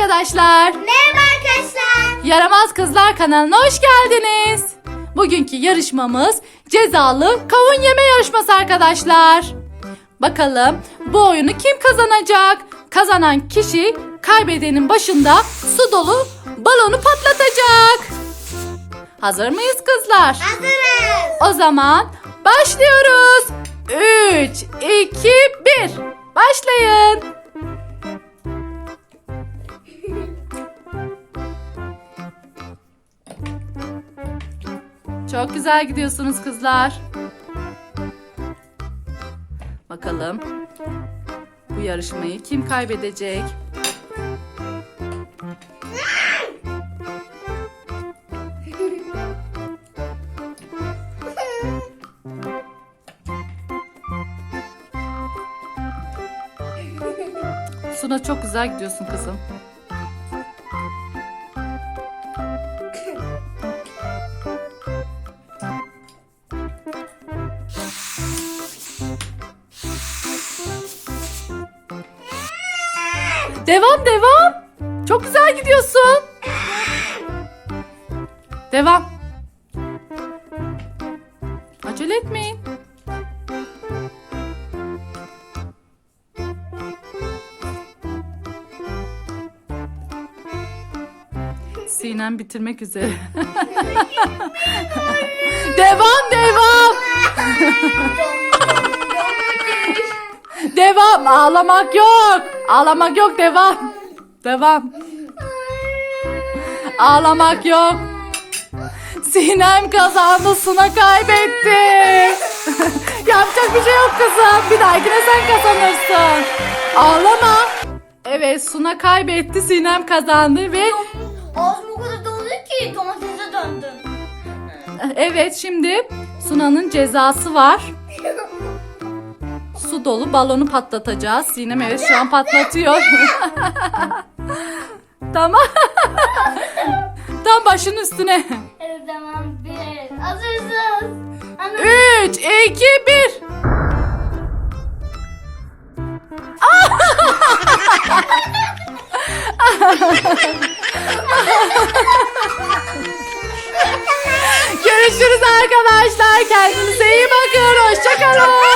arkadaşlar. Merhaba arkadaşlar. Yaramaz Kızlar kanalına hoş geldiniz. Bugünkü yarışmamız cezalı kavun yeme yarışması arkadaşlar. Bakalım bu oyunu kim kazanacak? Kazanan kişi kaybedenin başında su dolu balonu patlatacak. Hazır mıyız kızlar? Hazırız. O zaman başlıyoruz. 3, 2, 1. Başlayın. Çok güzel gidiyorsunuz kızlar. Bakalım bu yarışmayı kim kaybedecek? Suna çok güzel gidiyorsun kızım. Devam devam. Çok güzel gidiyorsun. Devam. Acele etmeyin. Sinem bitirmek üzere. devam devam. Devam. Ağlamak yok. Ağlamak yok devam. Devam. Ağlamak yok. Sinem kazandı, Suna kaybetti. Yapacak bir şey yok kızım. Bir dahakine sen kazanırsın. Ağlama. Evet Suna kaybetti, Sinem kazandı ve Ağzım o kadar doldu ki domatese döndüm. evet şimdi Suna'nın cezası var. Dolu balonu patlatacağız. Sinem evet şu an patlatıyor. tamam. Tam başın üstüne. Evet tamam bir. Hazırsınız. 3, 2, 1. Görüşürüz arkadaşlar. Kendinize iyi bakın. Hoşçakalın.